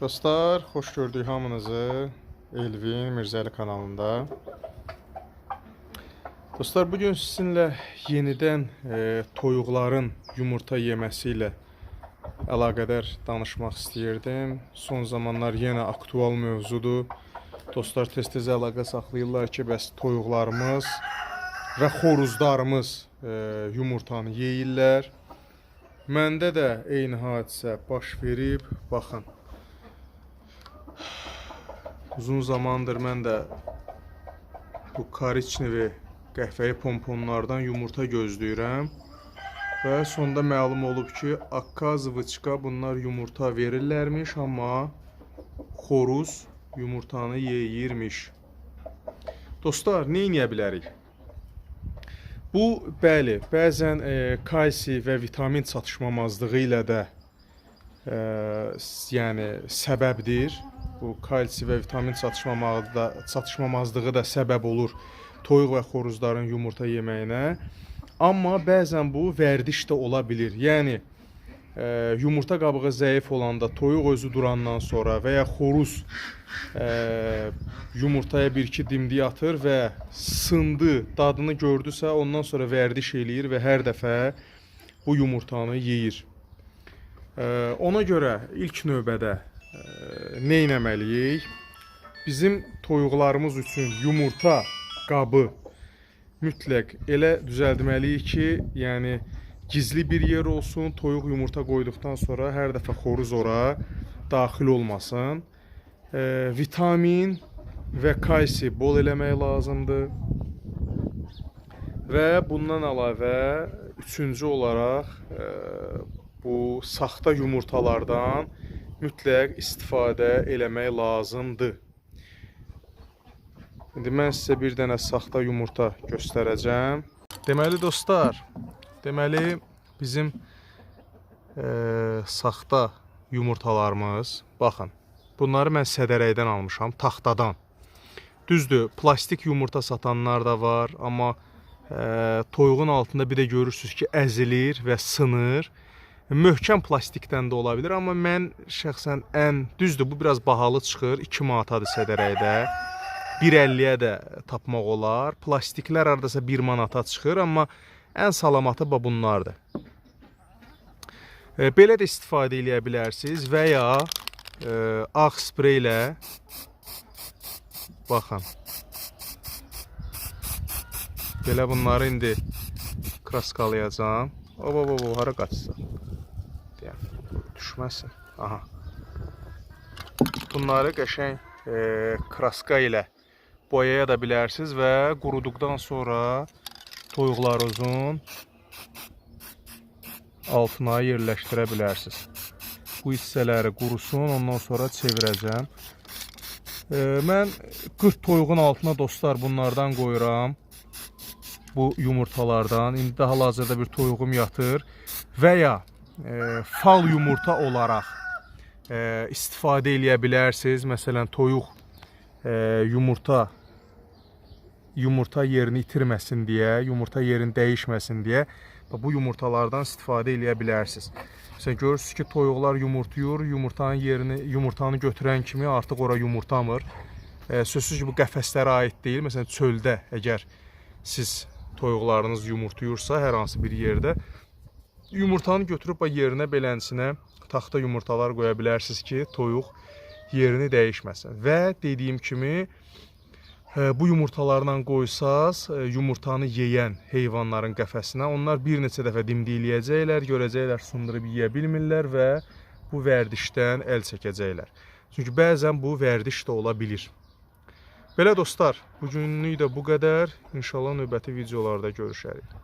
Dostlar, xoş gördük hamınızı Elvin Mirzəli kanalında. Dostlar, bugün sizinlə yenidən e, toyuqların yumurta yeməsi ilə əlaqədar danışmaq. Son zamanlar yenə aktual mövzudur. Dostlar tez-tez əlaqə saxlayırlar ki, bəs toyuqlarımız və xoruzlarımız e, yumurtanı yeyirlər. Məndə də eyni hadisə baş verib. Baxın. Uzun zamandır mən də bu kariçnevi qəhvəyi pomponlardan yumurta gözləyirəm. Və sonda məlum olub ki, akkazvıçka bunlar yumurta verirlərmiş, amma xoruz yumurtanı yeyirmiş. Dostlar, nə edə bilərik? Bu bəli, bəzən e, kalsi və vitamin çatışmamazlığı ilə də e, yəni səbəbdir. Bu kalsi və vitamin çatışmamazlığı da, da səbəb olur toyuq və xoruzların yumurta yeməyinə. Amma bəzən bu vərdiş də ola bilir. Yəni e, yumurta qabığı zəif olanda, toyuq özü durandan sonra və ya xoruz e, yumurtaya bir-iki dimdik atır və sındı, dadını gördüsə, ondan sonra vərdiş eləyir və hər dəfə bu yumurtanı yeyir. E, ona görə ilk növbədə nə etməliyik? Bizim toyuqlarımız üçün yumurta qabı mütləq elə düzəldməliyik ki, yəni gizli bir yer olsun. Toyuq yumurta qoyduqdan sonra hər dəfə xoruz ora daxil olmasın. E, vitamin və kalsi bol eləmək lazımdır. Və bundan əlavə üçüncü olaraq e, bu saxta yumurtalardan mütləq istifadə eləmək lazımdır. İndi mən sizə bir dənə saxta yumurta göstərəcəm. Deməli dostlar, deməli bizim e, saxta yumurtalarımız, baxın. Bunları mən sədərəkdən almışam, taxtadan. Düzdür, plastik yumurta satanlar da var, amma e, toyuğun altında bir də görürsüz ki, əzilir və sınır. Möhkəm plastikdən də ola bilər, amma mən şəxsən ən düzdür, bu biraz bahalı çıxır, 2 manatadır sədərəkdə. 1.50-yə də tapmaq olar. Plastiklər hardasa 1 manata çıxır, amma ən salamatı bax bunlardır. E, belə də istifadə edə bilərsiniz və ya e, ağ sprey ilə baxın. Belə bunları indi kraskalayacağam. O o o hara qaçsa. Deyəm, düşməsin. Aha. Bunları qəşəng e, kraska ilə boyaya da bilərsiniz və quruduqdan sonra toyuqlarınızın altına yerləşdirə bilərsiniz. Bu hissələri qurusun, ondan sonra çevirəcəm. E, mən 40 toyuğun altına dostlar bunlardan qoyuram. Bu yumurtalardan. İndi daha hazırda bir toyuğum yatır və ya e, fal yumurta olaraq e, istifadə eləyə bilərsiniz. Məsələn, toyuq e, yumurta yumurta yerini itirməsin deyə, yumurta yerini dəyişməsin deyə bu yumurtalardan istifadə eləyə bilərsiniz. Məsələn, görürsüz ki, toyuqlar yumurtlayır, yumurtanın yerini, yumurtanı götürən kimi artıq ora yumurtamır. E, sözsüz ki, bu qəfəslərə aid deyil. Məsələn, çöldə əgər siz toyuqlarınız yumurtlayırsa hər hansı bir yerdə yumurtanı götürüb yerinə belənsinə taxta yumurtalar qoya bilərsiniz ki, toyuq yerini dəyişməsin. Və dediyim kimi e, bu yumurtalarla qoysaz, e, yumurtanı yeyən heyvanların qəfəsinə onlar bir neçə dəfə dimdikləyəcəklər, görəcəklər sındırıb yeyə bilmirlər və bu vərdişdən əl çəkəcəklər. Çünki bəzən bu vərdiş də ola bilir. Belə dostlar, bu günlük də bu qədər. İnşallah növbəti videolarda görüşərik.